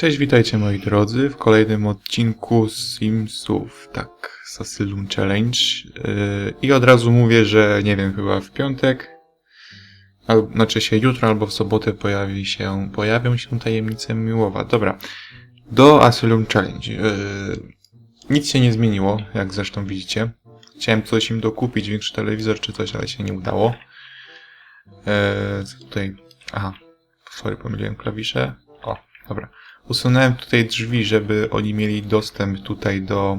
Cześć, witajcie moi drodzy w kolejnym odcinku Simsów, tak, Asylum Challenge. Yy, I od razu mówię, że nie wiem, chyba w piątek, albo, znaczy się jutro albo w sobotę pojawi się, pojawią się tajemnice Miłowa. Dobra, do Asylum Challenge. Yy, nic się nie zmieniło, jak zresztą widzicie. Chciałem coś im dokupić, większy telewizor czy coś, ale się nie udało. Yy, co tutaj? Aha, sorry, pomyliłem klawisze. O, dobra. Usunąłem tutaj drzwi, żeby oni mieli dostęp tutaj do...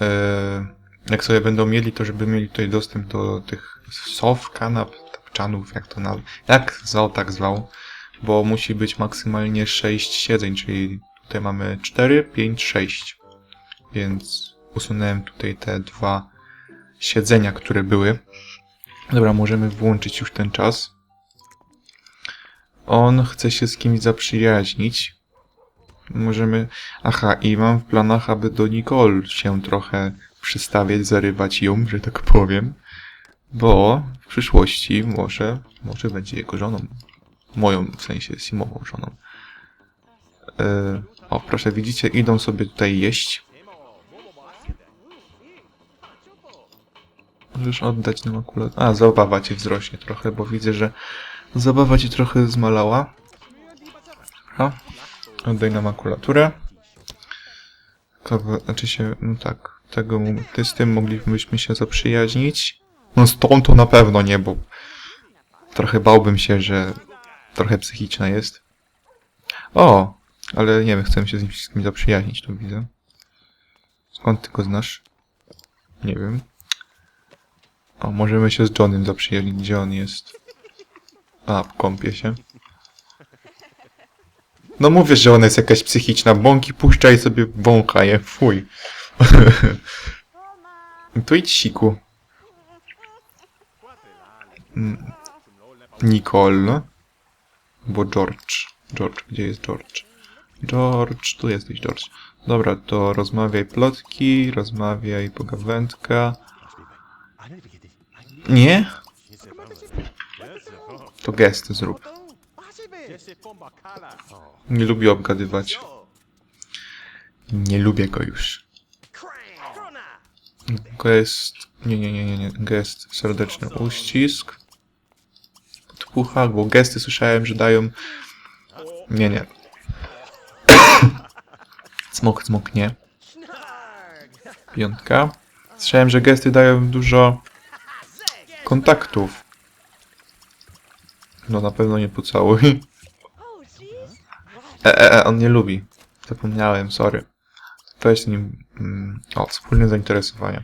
E, jak sobie będą mieli, to żeby mieli tutaj dostęp do tych sof, kanap, tapczanów, jak to nazwać. Jak zwał, tak zwał. Bo musi być maksymalnie 6 siedzeń, czyli tutaj mamy 4, 5, 6. Więc usunąłem tutaj te dwa siedzenia, które były. Dobra, możemy włączyć już ten czas. On chce się z kimś zaprzyjaźnić. Możemy. Aha, i mam w planach, aby do Nicole się trochę przystawiać, zarywać ją, że tak powiem. Bo w przyszłości może, może będzie jego żoną. Moją, w sensie Simową żoną. E, o, proszę, widzicie, idą sobie tutaj jeść. Możesz oddać nam akurat. A, zabawa ci wzrośnie trochę, bo widzę, że zabawa ci trochę zmalała. Oddaj nam makulaturę. Kawa, znaczy się, no tak, tego, ty z tym moglibyśmy się zaprzyjaźnić. No z tą to na pewno nie, bo trochę bałbym się, że trochę psychiczna jest. O, ale nie wiem, chcę się z nim, nim zaprzyjaźnić, to widzę. Skąd ty go znasz? Nie wiem. O, możemy się z Johnem zaprzyjaźnić, gdzie on jest. A, kąpie się. No mówię, że ona jest jakaś psychiczna. Bąki puszcza i sobie wącha je. Fuj. tu idź siku. Mm. Nicole. Bo George. George, gdzie jest George? George, tu jesteś George. Dobra, to rozmawiaj plotki, rozmawiaj pogawędka. Nie? To gest zrób. Nie lubię obgadywać. Nie lubię go już. Gest... Nie, nie, nie, nie, nie. Gest. Serdeczny uścisk. Podpucha, bo gesty słyszałem, że dają... Nie, nie. Smok, smok, nie. Piątka. Słyszałem, że gesty dają dużo kontaktów. No na pewno nie pocałuj. E, e, e, on nie lubi. Zapomniałem, sorry. Weź z nim... Mm, o, wspólne zainteresowania.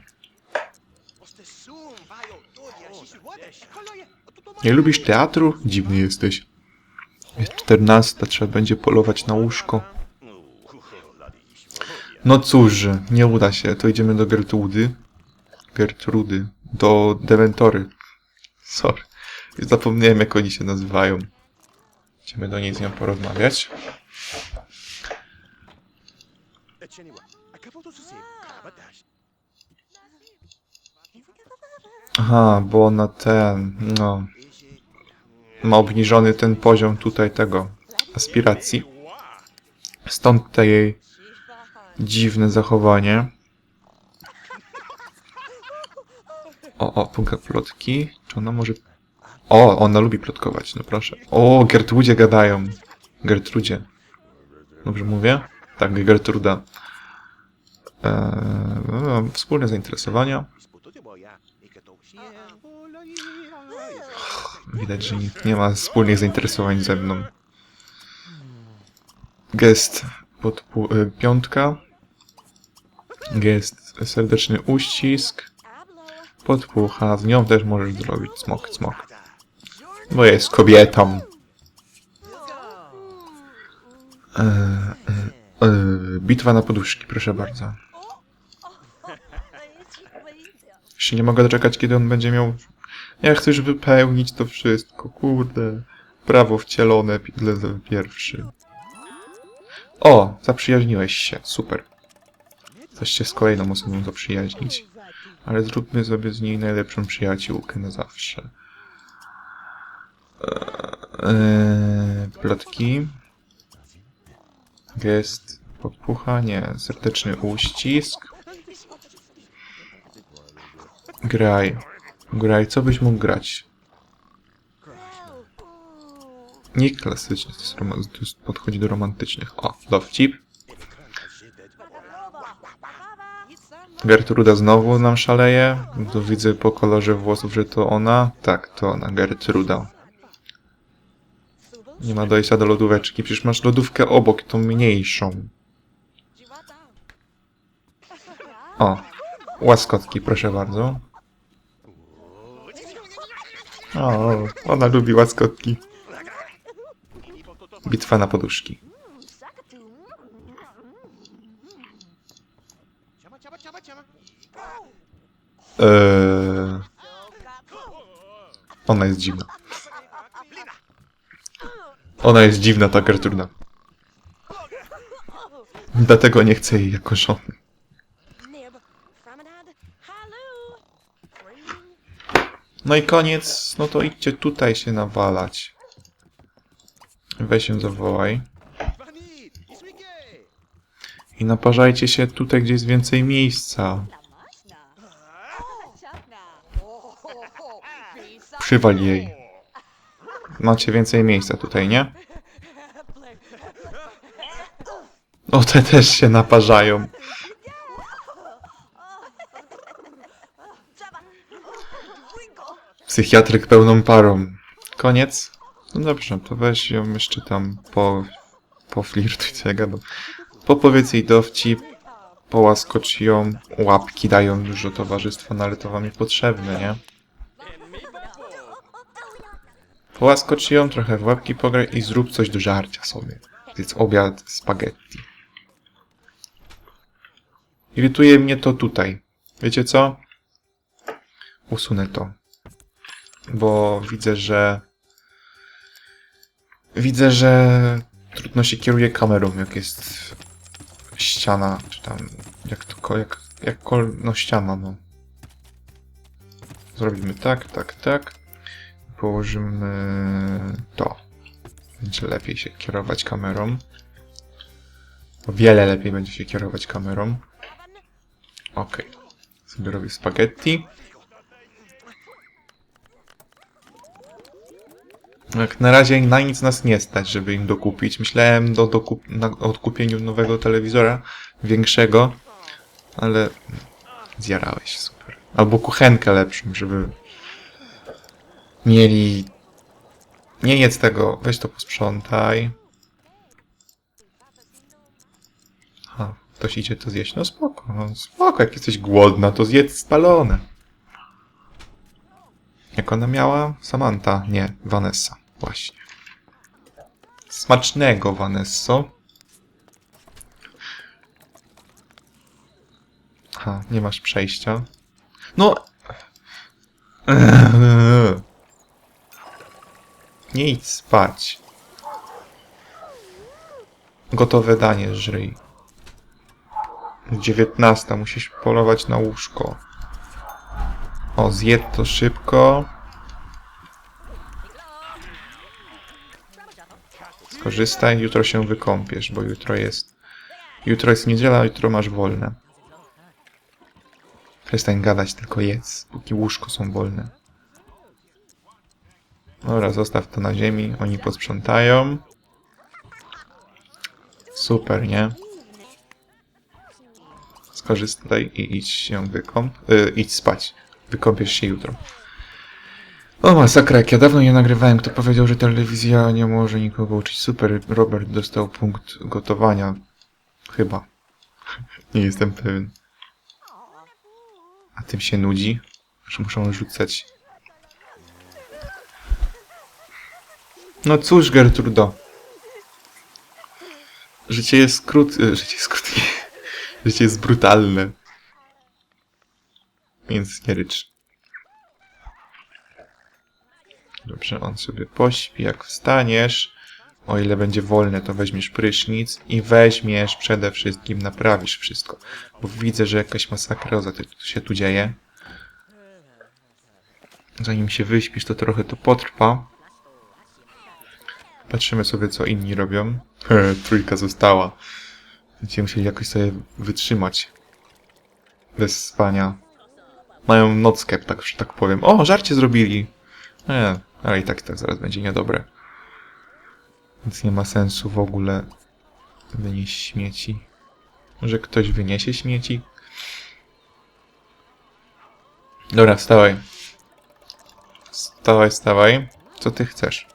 Nie lubisz teatru? Dziwny jesteś. Jest 14, trzeba będzie polować na łóżko. No cóż, nie uda się. To idziemy do Gertrudy. Gertrudy. Do Dementory. Sorry. Zapomniałem jak oni się nazywają. Idziemy do niej z nią porozmawiać. Aha, bo ona ten, no, ma obniżony ten poziom tutaj tego, aspiracji. Stąd te jej dziwne zachowanie. O, o, plotki. Czy ona może... O, ona lubi plotkować, no proszę. O, Gertrudzie gadają. Gertrudzie. Dobrze mówię? Tak, Gertruda. Eee, wspólne zainteresowania. Widać, że nikt nie ma wspólnych zainteresowań ze mną. Gest pod y, piątka. Gest serdeczny uścisk. Podpucha. Z nią też możesz zrobić smok, smok. Bo jest kobietą. E, e, e, bitwa na poduszki, proszę bardzo. Jeszcze nie mogę doczekać, kiedy on będzie miał... Ja chcę już wypełnić to wszystko, kurde. Prawo wcielone, level pierwszy. O, zaprzyjaźniłeś się, super. Chcesz się z kolejną osobą zaprzyjaźnić. Ale zróbmy sobie z niej najlepszą przyjaciółkę na zawsze. Eee, plotki. Gest podpucha? Nie. Serdeczny uścisk. Graj. Graj, co byś mógł grać? Nie klasyczny, to, jest to podchodzi do romantycznych. O, dowcip. Gertruda znowu nam szaleje. Tu widzę po kolorze włosów, że to ona. Tak, to ona, Gertruda. Nie ma dojścia do lodóweczki. Przecież masz lodówkę obok, tą mniejszą. O, łaskotki, proszę bardzo. O, ona lubi łaskotki. Bitwa na poduszki. Eee, ona jest dziwna. Ona jest dziwna, ta Gertruda. Dlatego nie chcę jej jako żony. No i koniec, no to idźcie tutaj się nawalać. Weź się zawołaj. I naparzajcie się tutaj, gdzie jest więcej miejsca. Przywal jej. Macie więcej miejsca tutaj, nie? O, te też się naparzają. Psychiatryk pełną parą. Koniec? No dobrze, to weź ją jeszcze tam po... po flirtuj, co ja gadam. Popowiedz jej dowcip, połaskocz ją, łapki dają dużo towarzystwa, no ale to wam niepotrzebne, nie? Połaskocz ją, trochę w łapki pograj i zrób coś do żarcia sobie. Więc obiad spaghetti. Irytuje mnie to tutaj. Wiecie co? Usunę to. Bo widzę, że... Widzę, że trudno się kieruje kamerą, jak jest ściana, czy tam... Jak to... Jak, jak kol... No ściana, no. Zrobimy tak, tak, tak. Położymy to. Będzie lepiej się kierować kamerą. O wiele lepiej będzie się kierować kamerą. Ok. Sobie robię spaghetti. Jak na razie na nic nas nie stać, żeby im dokupić. Myślałem do, dokup na odkupieniu nowego telewizora, większego, ale zjarałeś, super. Albo kuchenkę lepszą, żeby mieli... Nie jedz tego, weź to posprzątaj. A, ktoś idzie to zjeść. No spoko, no spoko, jak jesteś głodna, to zjedz spalone. Jak ona miała? Samantha? Nie, Vanessa. Właśnie. Smacznego, Vanesso. Aha, nie masz przejścia. No! Nie idź spać. Gotowe danie żryj. 19. Musisz polować na łóżko. O, zjedz to szybko. Skorzystaj, jutro się wykąpiesz, bo jutro jest... Jutro jest niedziela, a jutro masz wolne. Przestań gadać, tylko jedz, póki łóżko są wolne. Dobra, zostaw to na ziemi, oni posprzątają. Super, nie? Skorzystaj i idź się wykąp... Y, idź spać. Wykąpiesz się jutro. O masakra, jak ja dawno nie nagrywałem, kto powiedział, że telewizja nie może nikogo uczyć. Super, Robert dostał punkt gotowania. Chyba. nie jestem pewien. A tym się nudzi, że muszą rzucać. No cóż, Gertrudo. Życie jest y, Życie jest krótkie. Życie jest brutalne. Więc nie rycz. Dobrze, on sobie pośpi. Jak wstaniesz, o ile będzie wolne, to weźmiesz prysznic i weźmiesz przede wszystkim, naprawisz wszystko. Bo widzę, że jakaś masakroza się tu dzieje. Zanim się wyśpisz, to trochę to potrwa. Patrzymy sobie, co inni robią. Trójka została. Będziemy musieli jakoś sobie wytrzymać. Bez spania. Mają nockę, tak, tak powiem. O, żarcie zrobili! Nie, ale i tak, i tak zaraz będzie niedobre. Więc nie ma sensu w ogóle wynieść śmieci. Może ktoś wyniesie śmieci? Dobra, wstawaj. Wstawaj, wstawaj. Co ty chcesz?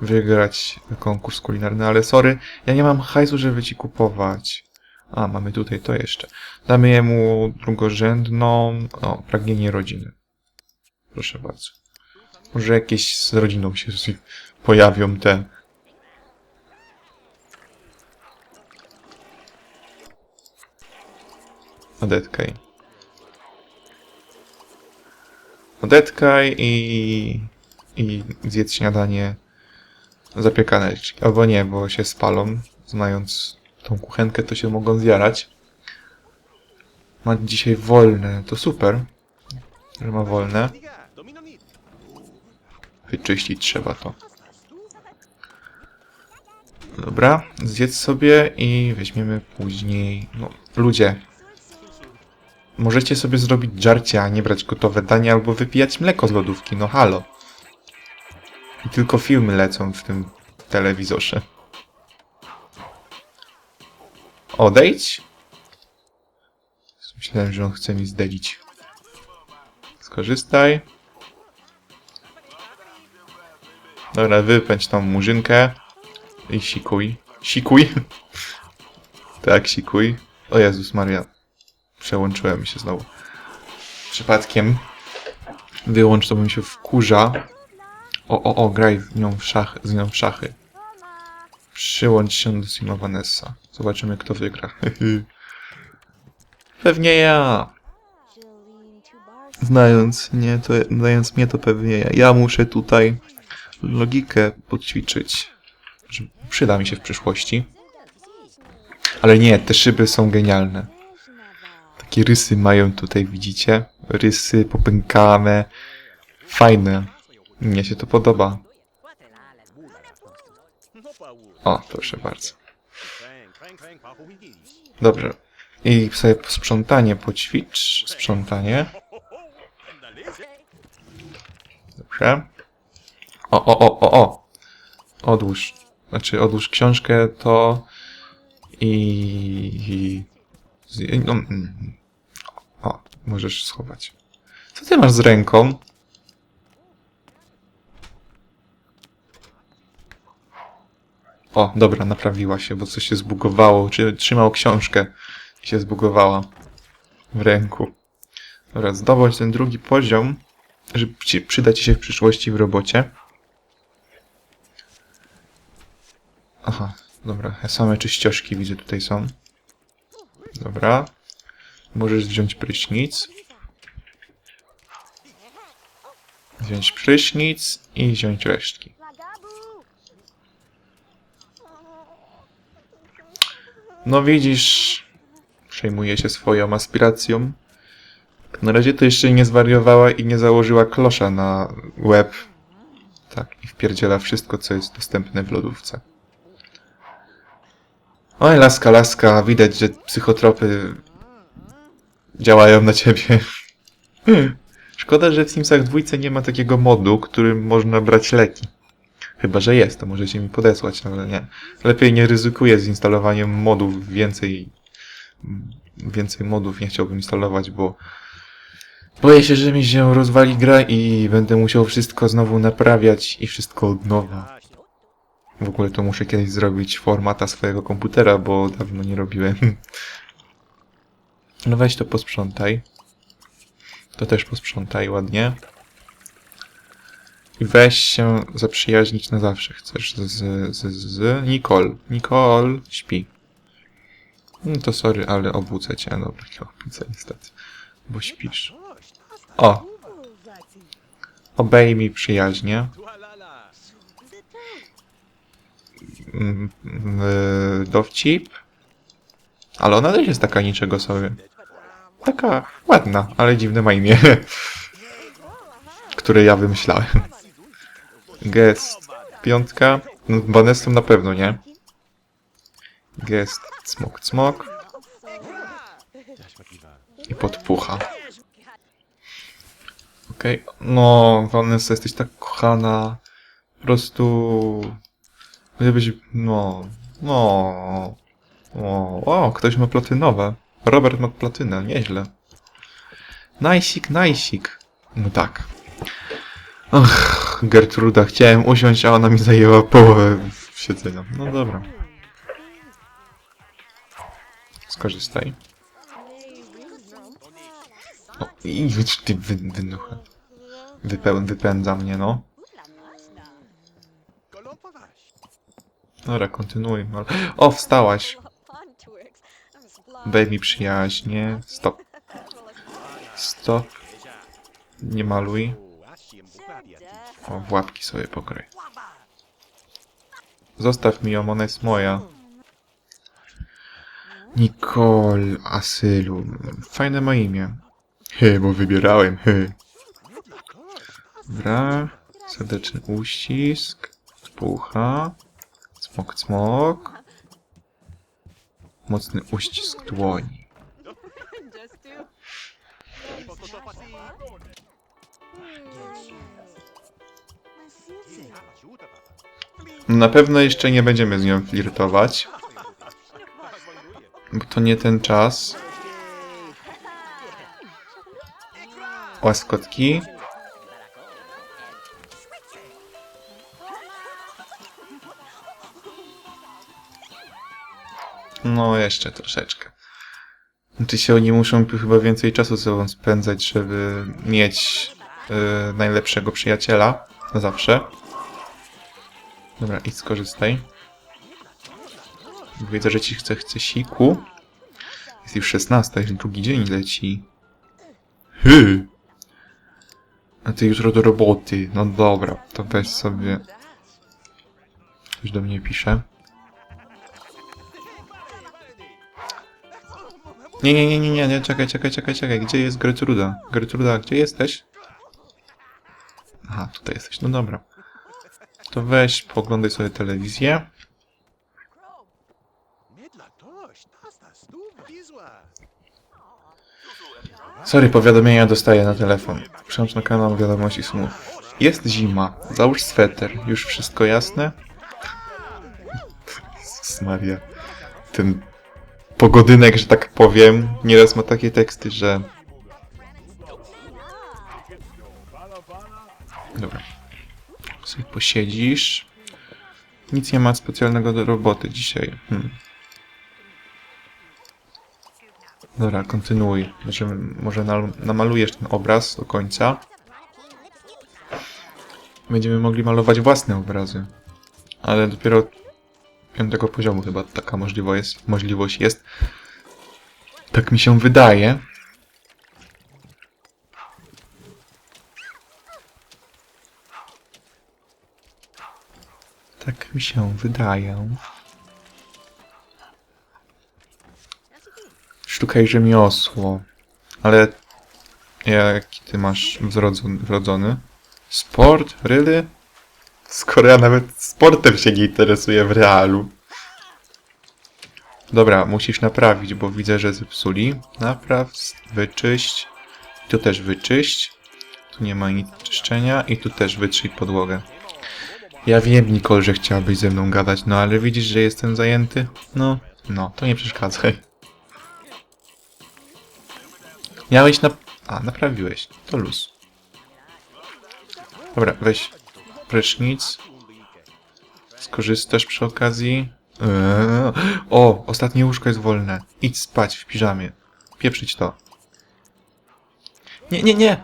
Wygrać konkurs kulinarny, ale sorry, ja nie mam hajsu, żeby ci kupować. A, mamy tutaj to jeszcze. Damy jemu drugorzędną... O, pragnienie rodziny. Proszę bardzo. Może jakieś z rodziną się pojawią te... Odetkaj. Odetkaj i... i zjedz śniadanie zapiekane. Albo nie, bo się spalą. Znając tą kuchenkę, to się mogą zjarać. Ma dzisiaj wolne, to super, że ma wolne. Wyczyścić trzeba to. Dobra, zjedz sobie i weźmiemy później... No, ludzie. Możecie sobie zrobić żarcie, a nie brać gotowe dania albo wypijać mleko z lodówki, no halo. I tylko filmy lecą w tym telewizorze. Odejdź? Myślałem, że on chce mi zdelić. Skorzystaj. Dobra, wypędź tą murzynkę. I sikuj. Sikuj? tak, sikuj. O Jezus Maria. Przełączyłem się znowu. Przypadkiem. Wyłącz, to bym się wkurza. O, o, o, graj w nią w szachy, z nią w szachy. Przyłącz się do Sima Vanessa. Zobaczymy, kto wygra. Pewnie ja. Znając, nie, to, znając mnie, to pewnie ja. Ja muszę tutaj logikę podćwiczyć. Że przyda mi się w przyszłości. Ale nie, te szyby są genialne. Takie rysy mają tutaj, widzicie? Rysy popękane. Fajne. Mnie się to podoba. O, proszę bardzo. Dobrze. I sobie sprzątanie poćwicz. Sprzątanie. Dobrze. O, o, o, o, o. Odłóż. Znaczy, odłóż książkę, to i... no, mm. o, możesz schować. Co ty masz z ręką? O, dobra, naprawiła się, bo coś się zbugowało. Czy trzymał książkę i się zbugowała w ręku. Dobra, zdobądź ten drugi poziom, żeby ci, przyda ci się w przyszłości w robocie. Aha, dobra, same czyścioszki widzę tutaj są. Dobra. Możesz wziąć prysznic. Wziąć prysznic i wziąć resztki. No widzisz, przejmuje się swoją aspiracją. Na razie to jeszcze nie zwariowała i nie założyła klosza na łeb. Tak, i wpierdziela wszystko, co jest dostępne w lodówce. Oj, laska, laska, widać, że psychotropy działają na ciebie. Szkoda, że w Simsach dwójce nie ma takiego modu, którym można brać leki. Chyba, że jest, to możecie mi podesłać, ale nie. Lepiej nie ryzykuję z instalowaniem modów więcej. Więcej modów nie chciałbym instalować, bo boję się, że mi się rozwali gra i będę musiał wszystko znowu naprawiać i wszystko od nowa. W ogóle to muszę kiedyś zrobić formata swojego komputera, bo dawno nie robiłem. No weź to posprzątaj. To też posprzątaj ładnie. I weź się zaprzyjaźnić na zawsze. Chcesz z, z, z, z Nicole. Nicole śpi. No to sorry, ale obudzę cię. Dobra, nie obudzę niestety. Bo śpisz. O! Obejmij przyjaźnie. Mm, mm, Dowcip. Ale ona też jest taka niczego sobie. Taka ładna, ale dziwne ma imię. Które ja wymyślałem. Gest piątka. No, Vanessą na pewno, nie? Gest, cmok, cmok. I podpucha. Okej, no, Vanessa, jesteś tak kochana. Po prostu... Gdybyś, no, no... O, o, ktoś ma platynowe. Robert ma platynę, nieźle. Najsik, najsik. No tak. Ach, Gertruda, chciałem usiąść, a ona mi zajęła połowę siedzenia. No dobra. Skorzystaj. O, i idź ty wy, wynucha. Wypeł, wypędza mnie, no. Dobra, kontynuuj. ale- O, wstałaś. Baby przyjaźnie. Stop. Stop. Nie maluj. O, w łapki sobie pokryj. Zostaw mi ją, ona jest moja. Nicole Asylu. Fajne ma imię. He, bo wybierałem, he. Dobra. Serdeczny uścisk. Pucha. Smok, smok. Mocny uścisk dłoni. Na pewno jeszcze nie będziemy z nią flirtować. Bo to nie ten czas. Łaskotki. No, jeszcze troszeczkę. Znaczy się oni muszą chyba więcej czasu ze sobą spędzać, żeby mieć y, najlepszego przyjaciela. Na zawsze. Dobra, idź skorzystaj. Widzę, że ci chce, chce siku. Jest już 16, już drugi dzień leci. Hy! A ty jutro do roboty. No dobra, to weź sobie. Ktoś do mnie pisze. Nie, nie, nie, nie, nie, nie, czekaj, czekaj, czekaj, czekaj. Gdzie jest Gertruda? Gertruda, gdzie jesteś? Aha, tutaj jesteś, no dobra. To weź, poglądaj sobie telewizję. Sorry, powiadomienia dostaję na telefon. Przełącz na kanał wiadomości smów. Jest zima. Załóż sweter. Już wszystko jasne? Jezus Maria. Ten pogodynek, że tak powiem, nieraz ma takie teksty, że... Dobra. Sobie posiedzisz. Nic nie ma specjalnego do roboty dzisiaj. Hmm. Dobra, kontynuuj. Może, może namalujesz ten obraz do końca. Będziemy mogli malować własne obrazy. Ale dopiero od piątego poziomu chyba taka możliwość jest. Możliwość jest. Tak mi się wydaje. Tak mi się wydaje. Sztuka i rzemiosło. Ale jaki ty masz wrodzony? Sport? Ryly? Skoro ja nawet sportem się nie interesuję w realu. Dobra, musisz naprawić, bo widzę, że zepsuli. Napraw, wyczyść. Tu też wyczyść. Tu nie ma nic czyszczenia. I tu też wytrzyj podłogę. Ja wiem, Nicole, że chciałabyś ze mną gadać, no ale widzisz, że jestem zajęty? No, no, to nie przeszkadzaj. Miałeś na... A, naprawiłeś. To luz. Dobra, weź prysznic. Skorzystasz przy okazji. Eee. O, ostatnie łóżko jest wolne. Idź spać w piżamie. Pieprzyć to. Nie, nie, nie!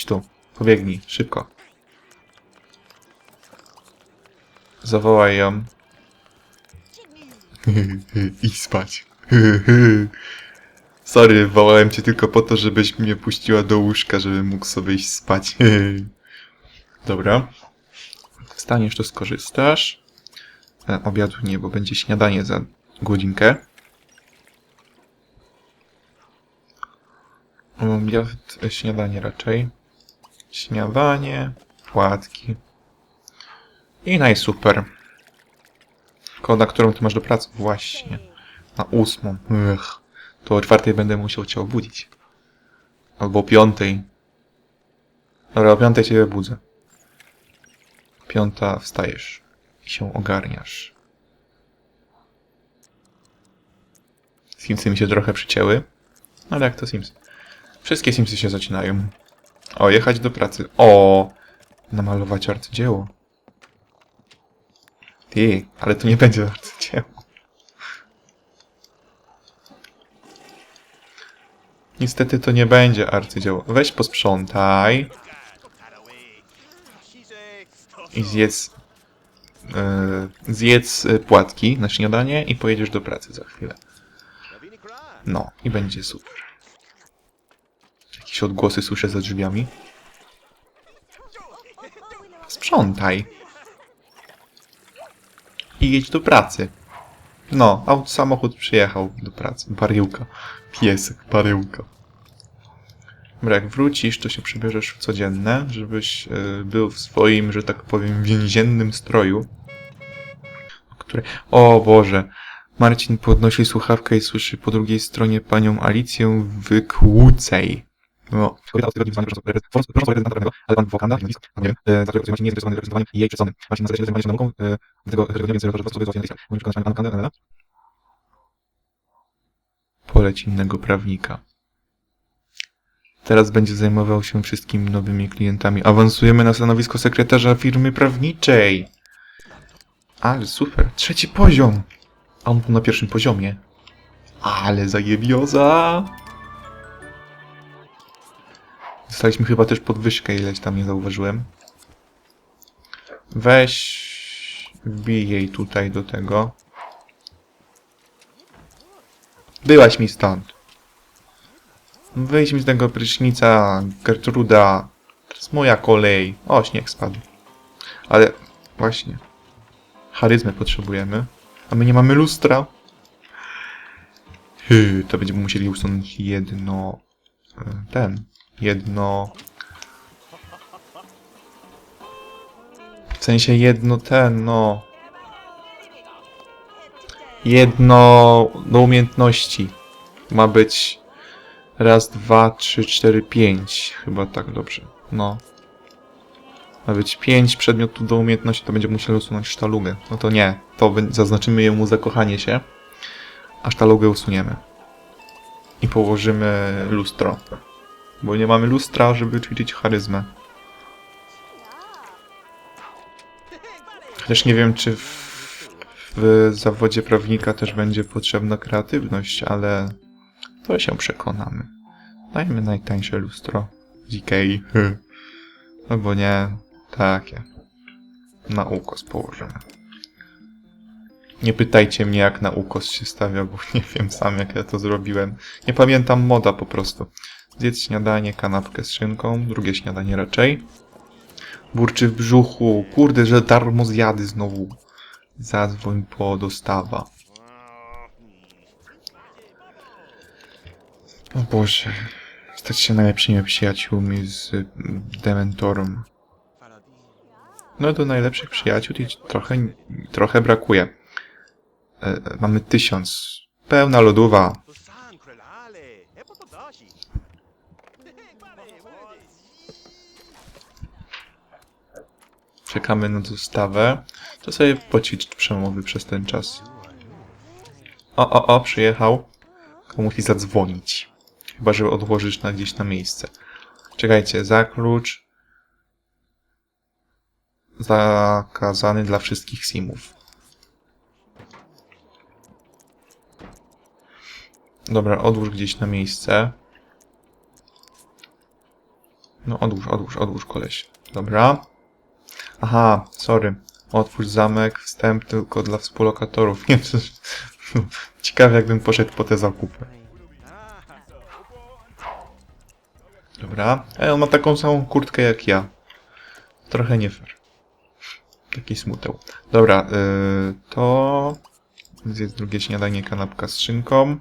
Idź tu. Pobiegnij. Szybko. Zawołaj ją. Idź spać. Sorry, wołałem cię tylko po to, żebyś mnie puściła do łóżka, żebym mógł sobie iść spać. Dobra. Wstaniesz, to skorzystasz. E, obiadu nie, bo będzie śniadanie za godzinkę. Obiad, e, śniadanie raczej. Śniadanie, płatki. I najsuper. Na którą ty masz do pracy? Właśnie. Na ósmą. Ech. To o czwartej będę musiał cię obudzić. Albo o piątej. Dobra, o piątej cię budzę. Piąta wstajesz i się ogarniasz. Simsy mi się trochę przycięły. Ale jak to Sims? Wszystkie Simsy się zaczynają. O, jechać do pracy. O, namalować arcydzieło. Ty, ale to nie będzie arcydzieło. Niestety to nie będzie arcydzieło. Weź posprzątaj i zjedz yy, zjedz y, płatki na śniadanie i pojedziesz do pracy za chwilę. No, i będzie super. Jakieś odgłosy słyszę za drzwiami. Sprzątaj. I jedź do pracy. No, aut samochód przyjechał do pracy. Baryłka. Piesek, baryłka. Dobra, jak wrócisz, to się przybierzesz w codzienne, żebyś y, był w swoim, że tak powiem, więziennym stroju. Który... O Boże! Marcin podnosi słuchawkę i słyszy po drugiej stronie panią Alicję wykłócej. No, kobieta od tygodni wyzwania sobie rezydenta prawnego, ale pan Wokanda, nie nie wiem, e, dlatego Marcin nie jest zainteresowany reprezentowaniem jej przedsądem. Marcin nazywa się zajmowanie się nauką, e, dlatego rezygnuje, więc rozważa sobie załatwienie tej sprawy. Mówię, przekonać panią Wokandę, Poleć innego prawnika. Teraz będzie zajmował się wszystkimi nowymi klientami. Awansujemy na stanowisko sekretarza firmy prawniczej. Ale super. Trzeci poziom. A on był na pierwszym poziomie. Ale zajebioza. Dostaliśmy chyba też podwyżkę ileś tam nie zauważyłem. Weź... Wbij jej tutaj do tego. Byłaś mi stąd. Wyjdź mi z tego prysznica, Gertruda. To jest moja kolej. O, śnieg spadł. Ale właśnie. Charyzmę potrzebujemy. A my nie mamy lustra. Hy, to będziemy musieli usunąć jedno... e, Ten. Jedno... W sensie jedno ten, no... Jedno do umiejętności. Ma być raz, dwa, trzy, cztery, pięć. Chyba tak dobrze. No. Ma być pięć przedmiotów do umiejętności, to będziemy musieli usunąć sztalugę. No to nie. To zaznaczymy jemu zakochanie się, a sztalugę usuniemy. I położymy lustro. Bo nie mamy lustra, żeby ćwiczyć charyzmę. Chociaż nie wiem, czy w, w zawodzie prawnika też będzie potrzebna kreatywność, ale to się przekonamy. Dajmy najtańsze lustro z Ikei. Albo nie, takie. Na ukos położymy. Nie pytajcie mnie, jak na ukos się stawia, bo nie wiem sam, jak ja to zrobiłem. Nie pamiętam moda po prostu. Zjedz śniadanie, kanapkę z szynką, drugie śniadanie raczej. Burczy w brzuchu. Kurde, że darmo zjady znowu. Zadzwoń po dostawa. O Boże. Stać się najlepszymi przyjaciółmi z y, Dementorem. No do najlepszych przyjaciół to trochę, trochę brakuje. E, e, mamy tysiąc. Pełna lodówa. Czekamy na dostawę. To sobie poćwicz przemowy przez ten czas. O, o, o, przyjechał. Musi zadzwonić. Chyba, że odłożysz na gdzieś na miejsce. Czekajcie, zaklucz. Zakazany dla wszystkich simów. Dobra, odłóż gdzieś na miejsce. No odłóż, odłóż, odłóż koleś. Dobra. Aha, sorry. Otwórz zamek, wstęp tylko dla współlokatorów. Nie wiem, Ciekawe jakbym poszedł po te zakupy. Dobra. E, on ma taką samą kurtkę jak ja. Trochę nie fair. Taki smuteł. Dobra, yy, to... Zjedz drugie śniadanie, kanapka z szynką.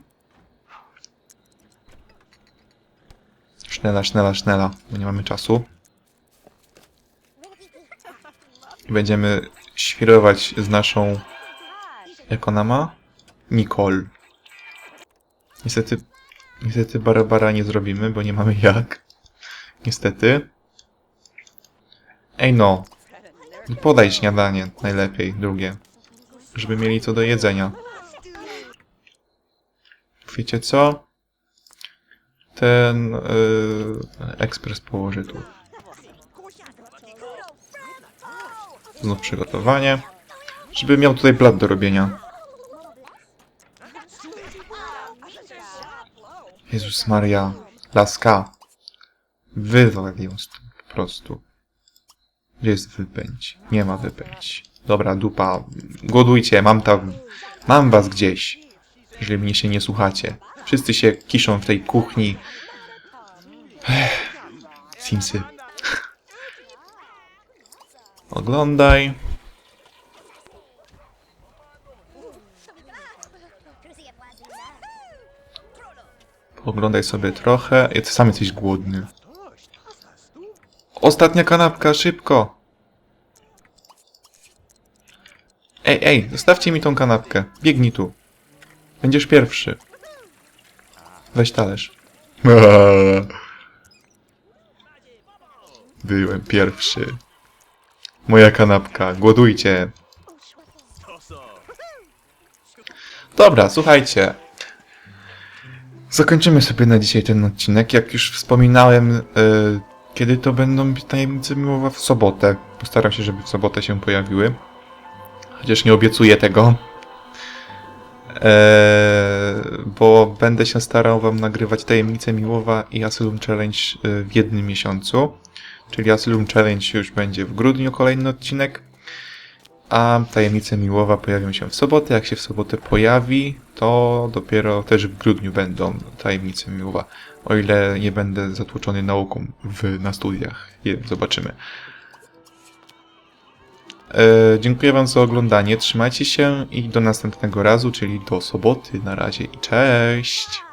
Sznela, sznela, sznela, bo nie mamy czasu. I będziemy świrować z naszą... Jak ona ma? Nicole. Niestety... Niestety Barabara nie zrobimy, bo nie mamy jak. Niestety. Ej no. Podaj śniadanie najlepiej, drugie. Żeby mieli co do jedzenia. Wiecie co? Ten yy, ekspres położę tu. Znów przygotowanie. Żeby miał tutaj plat do robienia. Jezus Maria. Laska. Wywal ją stąd po prostu. Gdzie jest wypędź? Nie ma wypędź. Dobra, dupa. Głodujcie, mam tam... Mam was gdzieś. Jeżeli mnie się nie słuchacie. Wszyscy się kiszą w tej kuchni. Simsy. Oglądaj. Oglądaj sobie trochę. Ja ty sam jesteś głodny. Ostatnia kanapka, szybko! Ej, ej, zostawcie mi tą kanapkę. Biegnij tu. Będziesz pierwszy. Weź talerz. Byłem pierwszy. Moja kanapka. Głodujcie. Dobra, słuchajcie. Zakończymy sobie na dzisiaj ten odcinek. Jak już wspominałem, y, kiedy to będą tajemnice miłowa w sobotę. Postaram się, żeby w sobotę się pojawiły. Chociaż nie obiecuję tego. Eee, bo będę się starał Wam nagrywać Tajemnice Miłowa i Asylum Challenge y, w jednym miesiącu. Czyli Asylum Challenge już będzie w grudniu kolejny odcinek. A Tajemnice Miłowa pojawią się w sobotę. Jak się w sobotę pojawi, to dopiero też w grudniu będą Tajemnice Miłowa. O ile nie będę zatłoczony nauką w, na studiach. Je, zobaczymy. E, dziękuję Wam za oglądanie. Trzymajcie się i do następnego razu, czyli do soboty. Na razie i cześć!